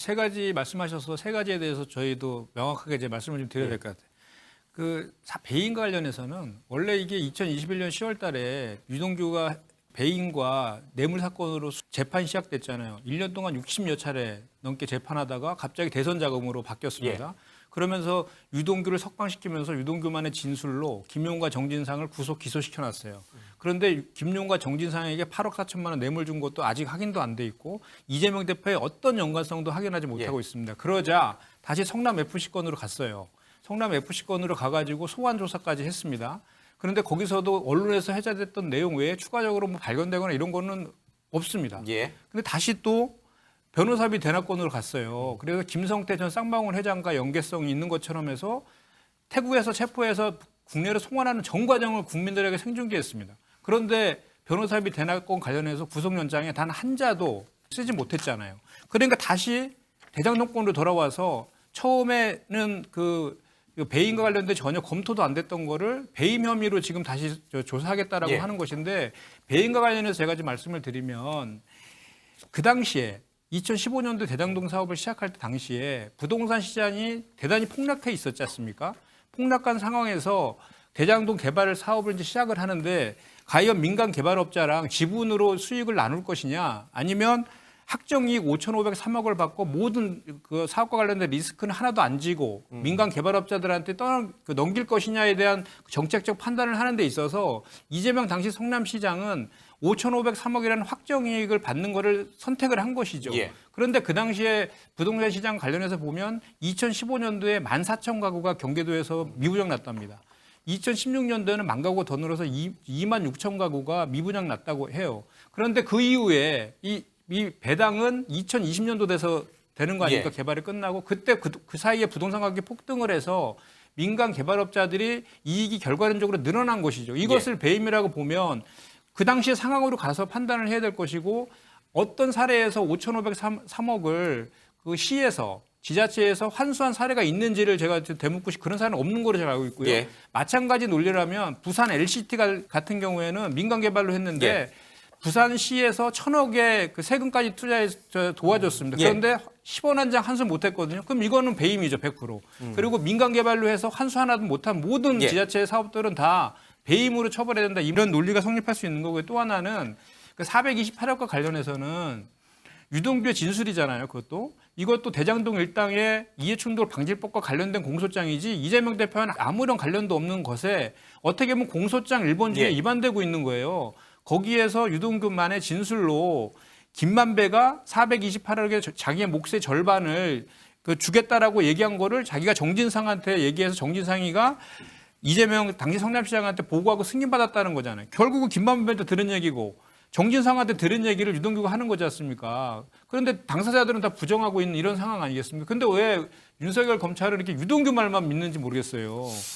세 가지 말씀하셔서 세 가지에 대해서 저희도 명확하게 이제 말씀을 좀 드려야 될 것 같아요. 그 사- 배임과 관련해서는 원래 이게 2021년 10월 달에 유동규가 배임과 뇌물 사건으로 수- 재판이 시작됐잖아요. 1년 동안 60여 차례 넘게 재판하다가 갑자기 대선 자금으로 바뀌었습니다. 그러면서 유동규를 석방시키면서 유동규만의 진술로 김용과 정진상을 구속 기소시켜 놨어요. 그런데 김용과 정진상에게 8억 4천만 원 뇌물 준 것도 아직 확인도 안 돼 있고 이재명 대표의 어떤 연관성도 확인하지 못하고 있습니다. 그러자 다시 성남 FC 건으로 갔어요. 성남 FC 건으로 가가지고 소환 조사까지 했습니다. 그런데 거기서도 언론에서 회자됐던 내용 외에 추가적으로 뭐 발견되거나 이런 거는 없습니다. 예. 근데 다시 또 변호사비 대납건으로 갔어요. 그래서 김성태 전 쌍방울 회장과 연계성이 있는 것처럼 해서 태국에서 체포해서 국내로 송환하는 전 과정을 국민들에게 생중계했습니다. 그런데 변호사비 대납건 관련해서 구속 연장에 단 한 자도 쓰지 못했잖아요. 그러니까 다시 대장동권으로 돌아와서 처음에는 그 배임과 관련된 전혀 검토도 안 됐던 거를 배임 혐의로 지금 다시 저 조사하겠다라고 예. 하는 것인데 배임과 관련해서 제가 좀 말씀을 드리면 그 당시에 2015년도 대장동 사업을 시작할 때 당시에 부동산 시장이 대단히 폭락해 있었지 않습니까? 폭락한 상황에서 대장동 개발 사업을 이제 시작을 하는데 과연 민간 개발업자랑 지분으로 수익을 나눌 것이냐 아니면 확정이익 5,503억을 받고 모든 그 사업과 관련된 리스크는 하나도 안 지고 민간 개발업자들한테 떠그 넘길 것이냐에 대한 정책적 판단을 하는 데 있어서 이재명 당시 성남시장은 5,503억이라는 확정이익을 받는 거를 선택을 한 것이죠. 예. 그런데 그 당시에 부동산 시장 관련해서 보면 2015년도에 14,000 가구가 경기도에서 미부정 났답니다. 2016년도에는 만 가구가 더 늘어서 2, 2만 6천 가구가 미분양 났다고 해요. 그런데 그 이후에 이, 이 배당은 2020년도 돼서 되는 거 아닙니까? 예. 개발이 끝나고 그때 그, 그 사이에 부동산 가격이 폭등을 해서 민간 개발업자들이 이익이 결과론적으로 늘어난 것이죠. 이것을 배임이라고 보면 그 당시의 상황으로 가서 판단을 해야 될 것이고 어떤 사례에서 5,503억을 그 시에서 지자체에서 환수한 사례가 있는지를 제가 대묻고 싶 그런 사례는 없는 거로 제가 알고 있고요. 예. 마찬가지 논리라면 부산 LCT 가- 같은 경우에는 민간 개발로 했는데 예. 부산시에서 천억의 그 세금까지 투자해 서 도와줬습니다. 예. 그런데 10원 한 장 환수 못했거든요. 그럼 이거는 배임이죠, 100%. 그리고 민간 개발로 해서 환수 하나도 못한 모든 음. 예. 지자체 사업들은 다 배임으로 처벌해야 된다. 이런 논리가 성립할 수 있는 거고요. 또 하나는 그 428억과 관련해서는 유동규의 진술이잖아요. 그것도 이것도 대장동 일당의 이해충돌 방지법과 관련된 공소장이지 이재명 대표는 아무런 관련도 없는 것에 어떻게 보면 공소장 1번지에 예. 위반되고 있는 거예요. 거기에서 유동규만의 진술로 김만배가 428억의 자기의 몫의 절반을 그 주겠다라고 얘기한 거를 자기가 정진상한테 얘기해서 정진상이가 이재명 당시 성남시장한테 보고하고 승인받았다는 거잖아요. 결국은 김만배한테 들은 얘기고 정진상한테 들은 얘기를 유동규가 하는 거지 않습니까? 그런데 당사자들은 다 부정하고 있는 이런 상황 아니겠습니까? 근데 왜 윤석열 검찰은 이렇게 유동규 말만 믿는지 모르겠어요.